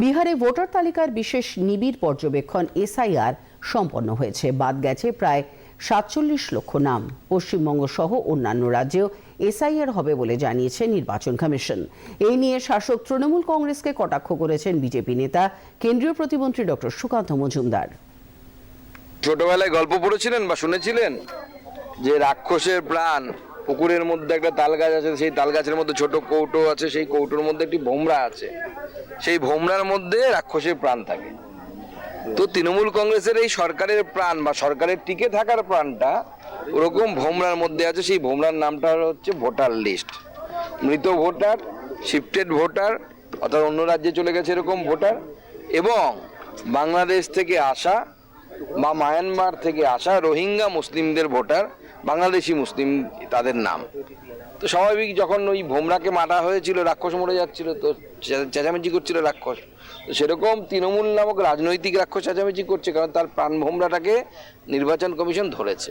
বিহারে ভোটার তালিকার বিশেষ নিবিড় পর্যবেক্ষণ এসআইআর সম্পন্ন হয়েছে। বাদ গেছে প্রায় সাতচল্লিশ লক্ষ নাম। পশ্চিমবঙ্গ সহ অন্যান্য রাজ্যেও এসআইআর হবে বলে জানিয়েছে নির্বাচন কমিশন। এই নিয়ে শাসক তৃণমূল কংগ্রেসকে কটাক্ষ করেছেন বিজেপি নেতা, কেন্দ্রীয় প্রতিমন্ত্রী ডক্টর সুকান্ত মজুমদার। ছোটবেলায় গল্প পড়েছিলেন বা শুনেছিলেন? যে রাক্ষসের প্রাণ পুকুরের মধ্যে একটা তাল গাছ আছে, সেই তাল গাছের মধ্যে ছোট কৌটো আছে, সেই কৌটোর মধ্যে একটি ভোমরা আছে। সেই ভোমরার মধ্যে রাক্ষসের প্রাণ থাকে। তো তৃণমূল কংগ্রেসের এই সরকারের প্রাণ বা সরকারের টিকে থাকার প্রাণটা ওরকম ভোমরার মধ্যে আছে, সেই ভোমরার নামটা হচ্ছে ভোটার লিস্ট। মৃত ভোটার, শিফটেড ভোটার অর্থাৎ অন্য রাজ্যে চলে গেছে এরকম ভোটার, এবং বাংলাদেশ থেকে আসা বা মায়ানমার থেকে আসা রোহিঙ্গা মুসলিমদের ভোটার, বাংলাদেশি মুসলিম তাদের নাম। তো স্বাভাবিক যখন ওই ভোমরাকে মারা হয়েছিল, রাক্ষস মরে যাচ্ছিল, তো চেঁচামেচি করছিল রাক্ষস। তো সেরকম তৃণমূল নামক রাজনৈতিক রাক্ষস চেঁচামেচি করছে, কারণ তার প্রাণ ভোমরাটাকে নির্বাচন কমিশন ধরেছে।